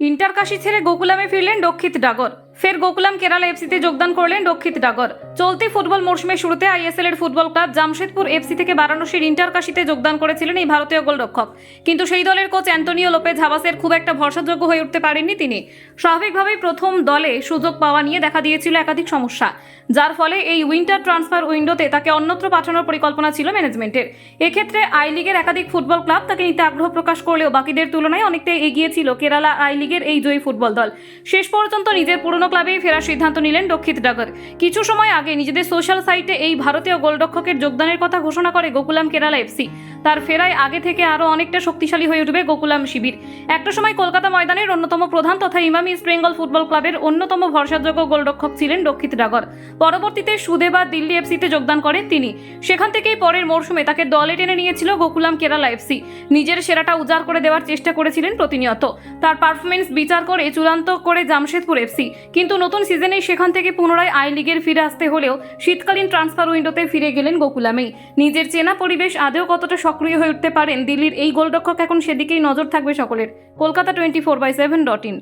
Inter কাশি ছেড়ে গোকুলামে ফিরলেন রক্ষিত ডাগর ফের গোকুলাম কেরালা এফসিতে যোগদান করলেন রক্ষিত ডাগর। চলতি ফুটবল মরশুমের শুরুতে আইএসএল এর ফুটবল ক্লাব জামশেদপুর এফসি থেকে বারাণসীর ইন্টার কাশিতে যোগদান করেছিলেন এই ভারতীয় গোলরক্ষক। কিন্তু সেই দলের কোচ অ্যান্টনিও লোপেজ হাবাসের খুব একটা ভরসাযোগ্য হয়ে উঠতে পারেননি তিনি। স্বাভাবিকভাবেই প্রথম দলে সুযোগ পাওয়া নিয়ে দেখা দিয়েছিল একাধিক সমস্যা। যার ফলে এই উইন্টার ট্রান্সফার উইন্ডোতে তাকে অন্যত্র পাঠানোর পরিকল্পনা ছিল ম্যানেজমেন্টের। এক্ষেত্রে আই লিগের একাধিক ফুটবল ক্লাব তাকে নিতে আগ্রহ প্রকাশ করলেও বাকিদের তুলনায় অনেকটাই এগিয়ে ছিল কেরালা আই লিগের এই জয়ী ফুটবল দল। শেষ পর্যন্ত নিজের পুরনো ক্লাবেই ফেরার সিদ্ধান্ত নিলেন রক্ষিত ডাগর। কিছু সময় আগে নিজেদের সোশ্যাল সাইটে এই ভারতীয় গোলরক্ষকের যোগদানের কথা ঘোষণা করে গোকুলাম কেরালা এফসি তার ফেরায় আগে থেকে আরও অনেকটা শক্তিশালী হয়ে উঠবে গোকুলাম শিবির। একটা সময় কলকাতা ময়দানের অন্যতম প্রধান তথা ইমামি ইস্ট বেঙ্গল ফুটবল ক্লাবের অন্যতম ভরসাযোগ্য গোলরক্ষক ছিলেন রক্ষিত ডাগর। পরবর্তীতে সুদে বা দিল্লি এফসিতে যোগদান করেন তিনি। সেখান থেকেই পরের মরশুমে তাকে দলে টেনে নিয়েছিল গোকুলাম কেরালা এফসি নিজের সেরাটা উজাড় করে দেওয়ার চেষ্টা করেছিলেন প্রতিনিয়ত। তার পারফরমেন্স বিচার করে চূড়ান্ত করে জামশেদপুর এফসি কিন্তু নতুন সিজনে সেখান থেকে পুনরায় আই লিগের ফিরে আসতে হলেও শীতকালীন ট্রান্সফার উইন্ডোতে ফিরে গেলেন গোকুলামেই। নিজের চেনা পরিবেশ আদেও কতটা সক্রিয় হয়ে উঠতে পারেন দিল্লির এই গোলরক্ষক এখন সেদিকেই নজর থাকবে সকলের। Kolkata twenty four by seven dot in.